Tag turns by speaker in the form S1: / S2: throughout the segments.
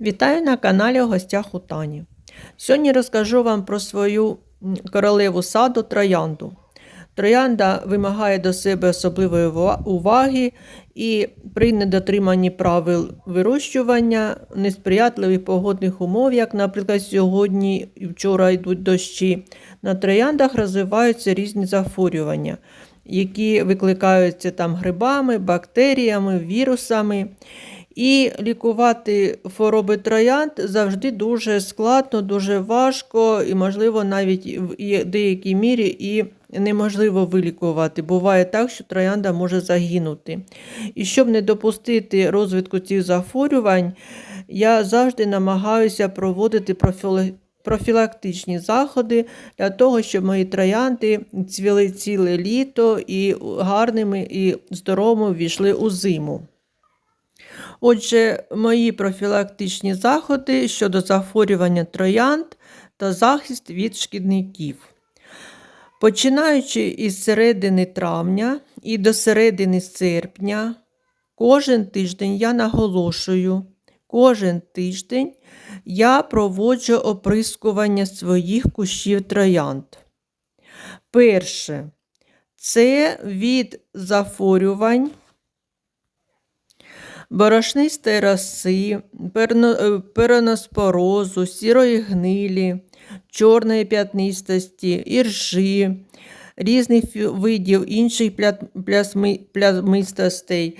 S1: Вітаю на каналі гостях у Тані. Сьогодні розкажу вам про свою королеву саду троянду. Троянда вимагає до себе особливої уваги і при недотриманні правил вирощування несприятливих погодних умов, як, наприклад, сьогодні і вчора йдуть дощі, на трояндах розвиваються різні захворювання, які викликаються там грибами, бактеріями, вірусами. І лікувати хвороби троянд завжди дуже складно, дуже важко, і, можливо, навіть в деякій мірі і неможливо вилікувати. Буває так, що троянда може загинути. І щоб не допустити розвитку цих захворювань, я завжди намагаюся проводити профілактичні заходи для того, щоб мої троянди цвіли ціле літо і гарними і здоровими ввійшли у зиму. Отже, мої профілактичні заходи щодо захворювання троянд та захист від шкідників. Починаючи із середини травня і до середини серпня, кожен тиждень я наголошую, кожен тиждень я проводжу оприскування своїх кущів троянд. Перше, це від захворювань борошнистої роси, е, пероноспорозу, сірої гнилі, чорної п'ятнистості, іржі, різних видів інших пля- плямистостей,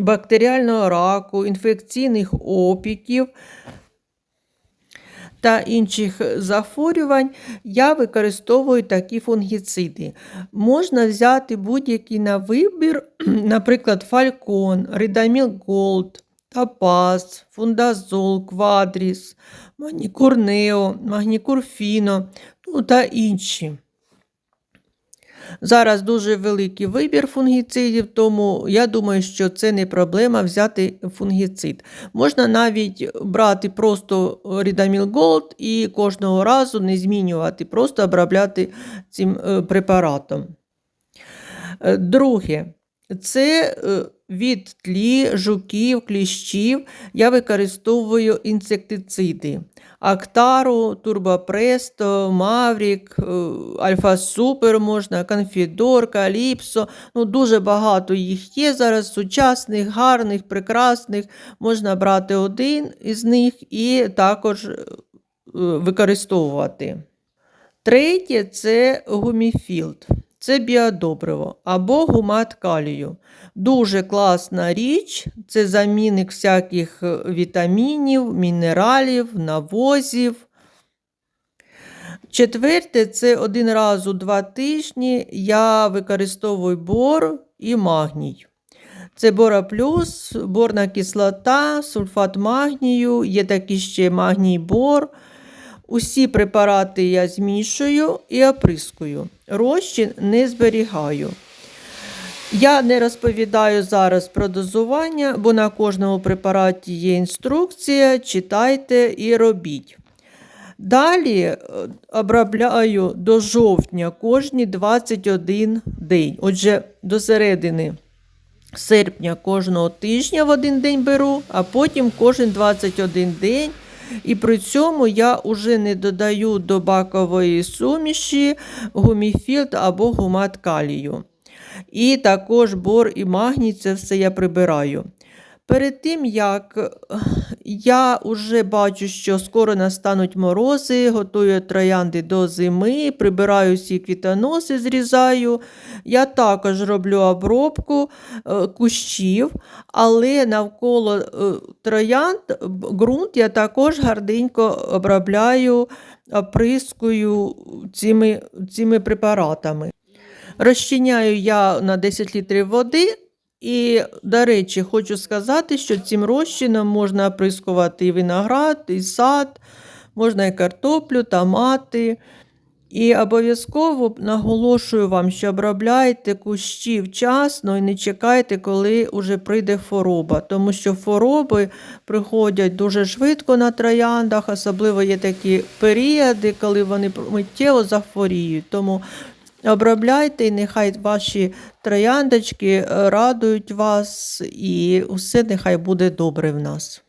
S1: бактеріального раку, інфекційних опіків та інших захворювань я використовую такі фунгіциди. Можна взяти будь-який на вибір, наприклад, фалькон, ридаміл голд, тапас, фундазол, квадріс, манікурнео, магнікурфіно ну, та інші. Зараз дуже великий вибір фунгіцидів, тому я думаю, що це не проблема взяти фунгіцид. Можна навіть брати просто Рідаміл Голд і кожного разу не змінювати, просто обробляти цим е, препаратом. Е, Друге, це е, від тлі, жуків, кліщів я використовую інсектициди. Актару, Турбопресто, Маврік, е, Альфа Супер можна, Конфідор, Каліпсо. Ну, дуже багато їх є зараз, сучасних, гарних, прекрасних. Можна брати один із них і також е, використовувати. Третє це гуміфілд. Це біодобриво або гумат калію. Дуже класна річ, це замінник всяких е, вітамінів, мінералів, навозів. Четверте, це один раз у два тижні я використовую бор і магній. Це бора плюс, борна кислота, сульфат магнію, є такий ще магній бор. Усі препарати я змішую і оприскую. Розчин не зберігаю. Я не розповідаю зараз про дозування, бо на кожному препараті є інструкція, читайте і робіть. Далі е, обробляю до жовтня кожні 21 день. Отже, до середини серпня кожного тижня в один день беру, а потім кожен 21 день. І при цьому я вже не додаю до бакової суміші гуміфілд або гумат калію. І також бор і магній, це все я прибираю. Перед тим, як я вже бачу, що скоро настануть морози, готую троянди до зими, прибираю всі квітоноси, зрізаю. Я також роблю обробку е, кущів, але навколо е, троянд ґрунт я також гарненько обробляю, оприскую цими, цими препаратами. Розчиняю я на 10 літрів води. І, до речі, хочу сказати, що цим розчином можна оприскувати і виноград, і сад, можна і картоплю, томати. І обов'язково наголошую вам, що обробляйте кущі вчасно і не чекайте, коли вже прийде хвороба, тому що хвороби приходять дуже швидко на трояндах, особливо є такі періоди, коли вони миттєво захворіють. Тому Обробляйте, і нехай ваші трояндочки е, радують вас, і усе нехай буде добре в нас.